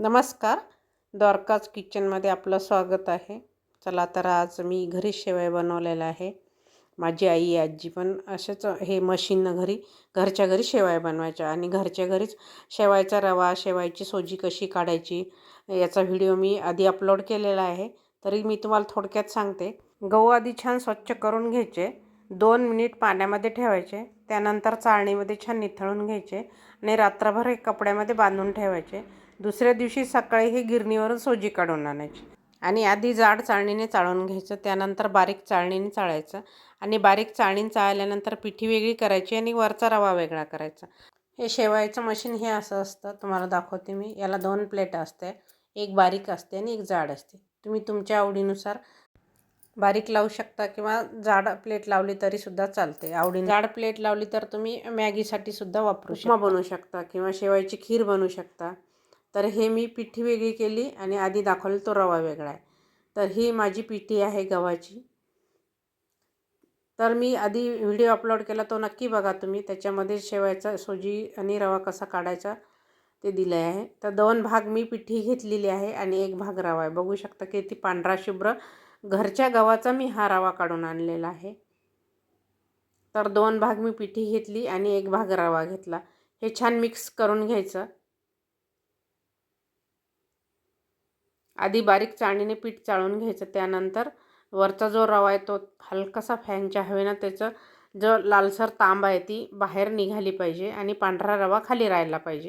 नमस्कार. द्वारकाज किचनमध्ये आपलं स्वागत आहे. चला तर आज मी घरी शेवया बनवलेला आहे. माझी आई आजी पण असेच हे मशीननं घरी घरच्या घरी शेवया बनवायच्या आणि घरच्या घरीच शेवायचा रवा शेवायची सोजी कशी काढायची याचा व्हिडिओ मी आधी अपलोड केलेला आहे. तरी मी तुम्हाला थोडक्यात सांगते. गहू आधी छान स्वच्छ करून घ्यायचे. दोन मिनिट पाण्यामध्ये ठेवायचे. त्यानंतर चाळणीमध्ये छान निथळून घ्यायचे आणि रात्रभर हे कपड्यामध्ये बांधून ठेवायचे. दुसऱ्या दिवशी सकाळी हे गिरणीवरून सोजी काढून आणायची. आणि आधी जाड चाळणीने चाळून घ्यायचं त्यानंतर बारीक चाळणीने चाळायचं आणि बारीक चाळणीने चाळल्यानंतर पिठी वेगळी करायची आणि वरचा रवा वेगळा करायचा. हे शेवायचं मशीन हे असं असतं तुम्हाला दाखवते मी. याला दोन प्लेट असते एक बारीक असते आणि एक जाड असते. तुम्ही तुमच्या आवडीनुसार बारीक लावू शकता किंवा जाड प्लेट लावली तरीसुद्धा चालते. आवडीने जाड प्लेट लावली तर तुम्ही मॅगीसाठी सुद्धा वापरू शकता बनवू शकता. किंवा शेवायची खीर बनवू शकता. तर हे मी पिठी वेगळी केली आणि आधी दाखवलं तो रवा वेगळा आहे. तर ही माझी पिठी आहे गव्हाची. तर मी आधी व्हिडिओ अपलोड केला तो नक्की बघा तुम्ही. त्याच्यामध्ये शेवायचा सोजी आणि रवा कसा काढायचा ते दिलं आहे. तर दोन भाग मी पिठी घेतलेली आहे आणि एक भाग रवा आहे. बघू शकता की ती पांढरा शुभ्र. घरच्या गव्हाचा मी हा रवा काढून आणलेला आहे. तर दोन भाग मी पिठी घेतली आणि एक भाग रवा घेतला. हे छान मिक्स करून घ्यायचं. आधी बारीक चाळणीने पीठ चाळून घ्यायचं. त्यानंतर वरचा जो रवा आहे तो हलकासा फॅनच्या हवेनं त्याचं जो लालसर तांब आहे ती बाहेर निघाली पाहिजे आणि पांढरा रवा खाली राहायला पाहिजे.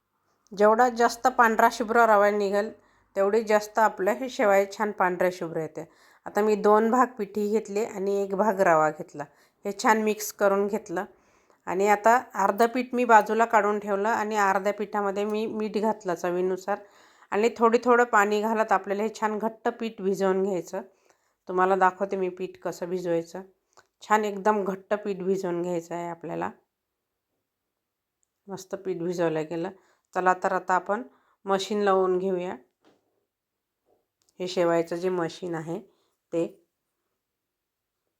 जेवढा जास्त पांढरा शुभ्र रवा निघेल तेवढी जास्त आपलं हे शेवाय छान पांढऱ्या शुभ्र येते. आता मी दोन भाग पिठी घेतली आणि एक भाग रवा घेतला. हे छान मिक्स करून घेतलं. आणि आता अर्धं पीठ मी बाजूला काढून ठेवलं आणि अर्ध्या पिठामध्ये मी मीठ घातलं चवीनुसार. आणि थोडी थोडं पाणी घालत आपल्याला हे छान घट्ट पीठ भिजवून घ्यायचं. तुम्हाला दाखवते मी पीठ कसं भिजवायचं. छान एकदम घट्ट पीठ भिजवून घ्यायचं आहे आपल्याला. मस्त पीठ भिजवलं गेलं. चला तर आता आपण मशीन लावून घेऊया. हे शेवायचं जे मशीन आहे ते.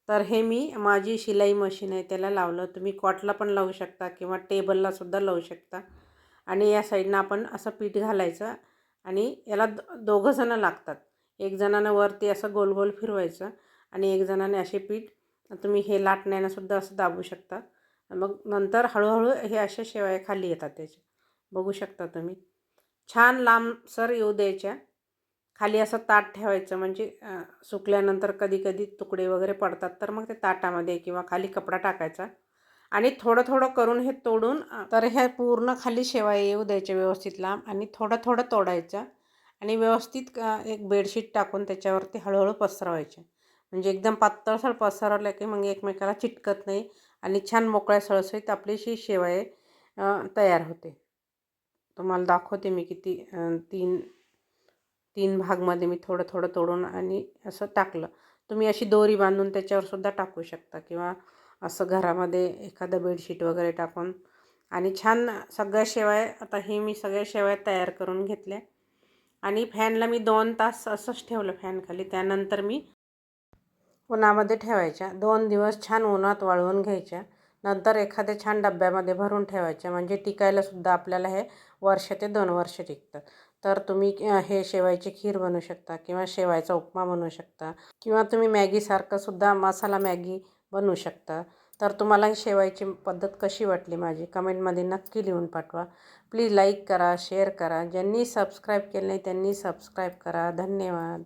तर हे मी माझी शिलाई मशीन आहे त्याला लावलं. तुम्ही कॉटला पण लावू शकता किंवा टेबललासुद्धा लावू शकता. आणि या साईडनं आपण असं पीठ घालायचं. आणि याला दोघं जणं लागतात. एक जणानं वरती असं गोल गोल फिरवायचं आणि एक जणाने असे पीठ तुम्ही हे लाटण्यानंसुद्धा असं दाबू शकता. मग नंतर हळूहळू हे अशा शेवया खाली येतात त्याचे. बघू शकता तुम्ही. छान लांबसर येऊ द्यायच्या. खाली असं ताट ठेवायचं म्हणजे सुकल्यानंतर कधी कधी तुकडे वगैरे पडतात तर मग ते ताटामध्ये किंवा खाली कपडा टाकायचा. आणि थोडं थोडं करून हे तोडून तर हे पूर्ण खाली शेवाय येऊ द्यायचे व्यवस्थित लांब आणि थोडं थोडं तोडायचं आणि व्यवस्थित एक बेडशीट टाकून त्याच्यावरती हळूहळू पसरवायचे. म्हणजे एकदम पातळसळ पसरवलं की मग एकमेकाला चिटकत नाही आणि छान मोकळ्या सळसळीत आपलीशी शेवाय तयार होते. तुम्हाला दाखवते मी किती तीन तीन भागमध्ये मी थोडं थोडं तोडून आणि असं टाकलं. तुम्ही अशी दोरी बांधून त्याच्यावर सुद्धा टाकू शकता किंवा असं घरामध्ये एखादं बेडशीट वगैरे टाकून. आणि छान सगळ्या शेवाय आता हे मी सगळ्या शेवाय तयार करून घेतल्या. आणि फॅनला मी दोन तास असंच ठेवलं फॅनखाली त्यानंतर मी उन्हामध्ये ठेवायच्या. दोन दिवस छान उन्हात वाळवून घ्यायच्या. नंतर एखाद्या छान डब्यामध्ये भरून ठेवायच्या. म्हणजे टिकायलासुद्धा आपल्याला हे वर्ष ते दोन वर्ष टिकतं तर तुम्ही हे शेवायची खीर बनवू शकता किंवा शेवायचा उपमा बनवू शकता. किंवा तुम्ही मॅगीसारखंसुद्धा मसाला मॅगी बनवू शकता. तर तुम्हाला ही शेवायची पद्धत कशी वाटली माझी कमेंटमध्ये नक्की लिहून पाठवा. प्लीज लाईक करा शेअर करा. ज्यांनी सबस्क्राईब केलं नाही त्यांनी सबस्क्राईब करा. धन्यवाद.